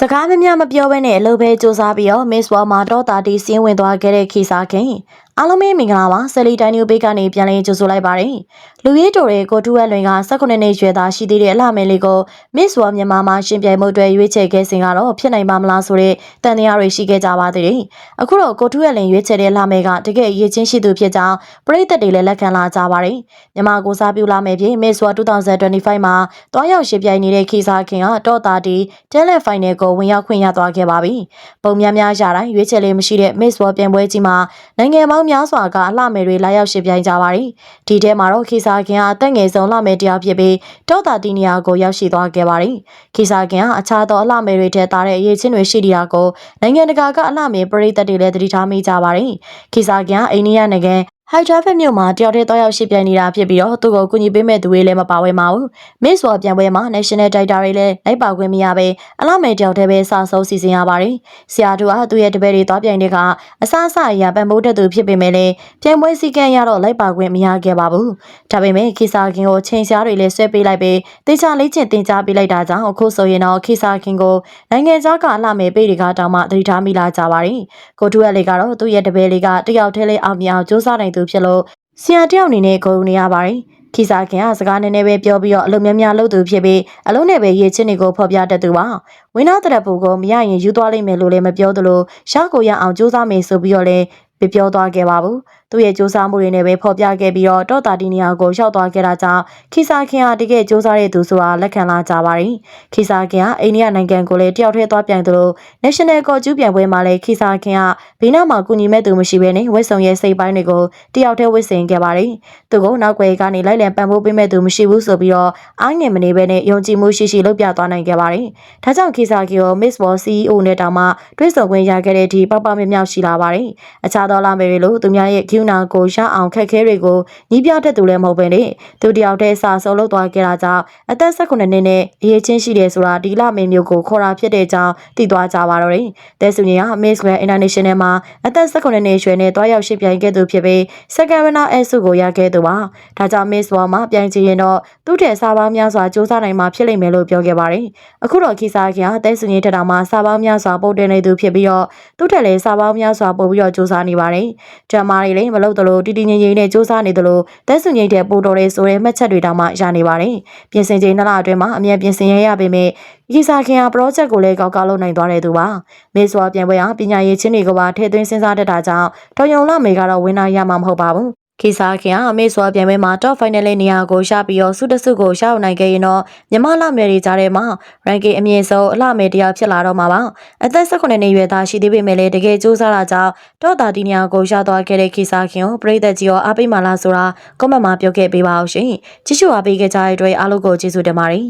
စကားမများမပြောဘဲနဲ့အလုပ်ပဲစူးစမ်းပြီးတော့ Miss World မှာတော့တာတီစင်းဝင်သွားခဲ့တဲ့ခိစားခင် အားလုံးပဲမင်္ဂလာပါဆယ်လီတိုင်းနျူဘေးကနေပြန်လည်ကြိုဆိုလိုက်ပါတယ်လူရေးတိုတဲ့ကိုတူဝက်လွင်က18နှစ်ရွယ်သားရှိသေးတဲ့အလှမယ်လေးကို Miss World မြန်မာမှာရှင်ပြိုင်မှုအတွက်ရွေးချယ်ခဲ့စဉ်ကတော့ဖြစ်နိုင်ပါမလားဆိုတဲ့တန်တရားတွေရှိခဲ့ကြပါသေးတယ်အခုတော့ကိုတူဝက်လွင်ရွေးချယ်တဲ့လှမယ်ကတကယ်အရေးချင်းရှိသူဖြစ်ကြောင်းပရိသတ်တွေလည်းလက်ခံလာကြပါတယ်မြန်မာကိုစားပြုလာမယ်ဖြင့် Miss World 2025မှာတွားရောက်ရှင်ပြိုင်နေတဲ့ခိစားခင်ကတော့တာတီ Talent Final ကိုဝင်ရောက်ခွင့်ရသွားခဲ့ပါပြီ။ပုံများများရတိုင်းရွေးချယ်လေးမရှိတဲ့ Miss World ပြိုင်ပွဲကြီးမှာနိုင်ငံပေါင်းများစွာကအလှမယ်တွေလာရောက်ရှင်ပြိုင်ကြပါရီ။ဒီထဲမှာတော့ခိစားခင်ကအသက်ငယ်ဆုံးလှမယ်တရားဖြစ်ပြီးတောတာတီနီယာကိုရောက်ရှိသွားခဲ့ပါရီ။ခိစားခင်ကအခြားသောအလှမယ်တွေထက်သာတဲ့အရေးချင်းတွေရှိနေတာကိုနိုင်ငံတကာကအလှမယ်ပရိသတ်တွေလည်းသတိထားမိကြပါရီ။ခိစားခင်ကအိန္ဒိယနိုင်ငံ ဟိုက်ဒရာဖက်မြို့မှာတယောက်တည်းတောက်ရောက်ရှိပြိုင်နေတာဖြစ်ပြီးတော့သူ့ကိုကူညီပေးမဲ့သူတွေလည်းမပါဝင်ပါဘူး။ Miss World ပြန်ပွဲမှာ National Director တွေလည်းလိုက်ပါခွင့်မရဘဲအလားမယ်တယောက်တည်းပဲစာဆုံးစီစဉ်ရပါတယ်။ဆရာတို့ကသူ့ရဲ့တပည့်တွေသွားပြိုင်တဲ့ကအစအစအရာပံ့ပိုးတဲ့သူဖြစ်ပေမဲ့လည်းပြိုင်ပွဲစည်းကမ်းရတော့လိုက်ပါခွင့်မရခဲ့ပါဘူး။ဒါပေမဲ့ခိစာခင်ကိုချိန်ရှားတွေလည်းဆွဲပေးလိုက်ပြီးတေချာလေးချင်းတင် जा ပေးလိုက်တာကြောင့်အခုဆိုရင်တော့ခိစာခင်ကိုနိုင်ငံခြားကအလှမယ်ပေးတွေကတောင်မှသတိထားမိလာကြပါတယ်။ကိုတူရက်လေးကတော့သူ့ရဲ့တပည့်လေးကတယောက်တည်းလေးအောင်မြင်အောင်စူးစမ်းနိုင်သူဖြစ်လို့ဆရာတယောက်အနေနဲ့ဂုဏ်ယူနေရပါတယ်။ခိစားခင်ကစကားနည်းနည်းပဲပြောပြီးတော့အလုံးများများလုပ်သူဖြစ်ပြီးအလုံးနဲ့ပဲရေးချင်းတွေကိုဖော်ပြတတ်သူပါဝင်းနာတရပူကိုမရရင်ယူသွားလိမ့်မယ်လို့လည်းမပြောသလိုရှားကိုရအောင်စူးစမ်းမယ်ဆိုပြီးတော့လည်းပြပြောသွားခဲ့ပါဘူးသူ့ရဲ့စူးစမ်းမှုတွေနဲ့ပဲဖော်ပြခဲ့ပြီးတော့တောတာတီနီယာကိုရောက်သွားခဲ့တာကြောင့်ခိစားခင်ဟာတကယ်စူးစမ်းတဲ့သူဆိုတာလက်ခံလာကြပါတယ်ခိစားခင်ကအိန္ဒိယနိုင်ငံကိုလည်းတယောက်တည်းသွားပြိုင်သလို National ကော်ကျူးပြိုင်ပွဲမှာလည်းခိစားခင်ကဘေးနားမှာကူညီမဲ့သူမရှိဘဲနဲ့ဝက်ဆုံရဲ့စိတ်ပိုင်းတွေကိုတယောက်တည်းဝစ်ဆင်ခဲ့ပါတယ်သူကနောက်ွယ်ကနေလိုက်လံပံ့ပိုးပေးမဲ့သူမရှိဘူးဆိုပြီးတော့အားငယ်မနေဘဲနဲ့ယုံကြည်မှုရှိရှိလုပ်ပြသွားနိုင်ခဲ့ပါတယ်ဒါကြောင့်ခိစားခင်ကို Miss World CEO နဲ့တောင်မှတွဲဆောင်ခွင့်ရခဲ့တဲ့အထိပပမမြောက်ရှိလာပါတယ်အခြားသောလာမယ်တွေလိုသူများရဲ့ Q နာကိုရအောင်ခက်ခဲတွေကိုညီးပြတတ်သူလည်းမဟုတ်ပဲနဲ့သူတယောက်တည်းစာဆုံးလုပ်သွားခဲ့တာကြောင့်အသက်18နှစ်နဲ့အရေးချင်းရှိတယ်ဆိုတာဒီလမင်းမျိုးကိုခေါ်တာဖြစ်တဲ့ကြောင်းသိသွားကြပါတော့တယ်။တဲစုညင်က Miss Grand International မှာအသက်18နှစ်ရွယ်နဲ့တွားရောက်ရှင်းပြိုင်ခဲ့သူဖြစ်ပြီး Second Winner အဆုကိုရခဲ့သူပါ။ဒါကြောင့် Miss World မှာပြိုင်ချင်ရင်တော့သူ့ထက်စာပေါင်းများစွာစူးစမ်းနိုင်မှာဖြစ်လိမ့်မယ်လို့ပြောခဲ့ပါတယ်။အခုတော့ခီစားခင်ကတဲစုညင်ထက်တောင်မှစာပေါင်းများစွာပို့တင်နေသူဖြစ်ပြီးတော့သူ့ထက်လည်းစာပေါင်းများစွာပို့ပြီးတော့စူးစမ်းနေပါတယ်။ဂျမားတွေလည်းမလုပ်သလိုတီတီငင်ငင်နဲ့စူးစမ်းနေသလိုတဲစုညင်တဲ့ပို့တော်တဲ့ဆိုတဲ့မှတ်ချက်တွေတောင်မှရနေပါတယ်။ပြင်ဆင်ချိန်နှစ်လအတွင်းမှာအမြဲပြင်ဆင်ရရပေမဲ့ခီစားခင်က project ကိုလည်းကောက်ကောက်လုပ်နိုင်သွားတဲ့သူပါ။ Miss World ပြန်ပွဲဟာပညာရေးချင်းတွေကပါထည့်သွင်းစဉ်းစားတတ်တာကြောင့်တော်ယုံလမေကတော့ဝင်းနာရမှာမဟုတ်ပါဘူး။ ခိစားခင်အမေစွာပြန်ပွဲမှာ top final လေးနေရာကိုရပြီးတော့စုတစုကိုရအောင်နိုင်ခဲ့ရင်တော့မြမလှမယ်တွေကြားထဲမှာ ranking အမြင့်ဆုံးအလှမယ်တရားဖြစ်လာတော့မှာပါအသက်18နှစ်ရွယ်သားရှိသေးပေမဲ့လည်းတကယ်စူးစမ်းတာကြောင့်တော့တာဒီနေရာကိုရသွားခဲ့တဲ့ခိစားခင်ကိုပြည်သက်ကြီးရောအားပေးမှလားဆိုတာ comment မှာပြောခဲ့ပေးပါအောင်ရှင်ကြည့်ရှုအားပေးခဲ့ကြတဲ့အတွက်အားလုံးကိုကျေးဇူးတင်ပါတယ်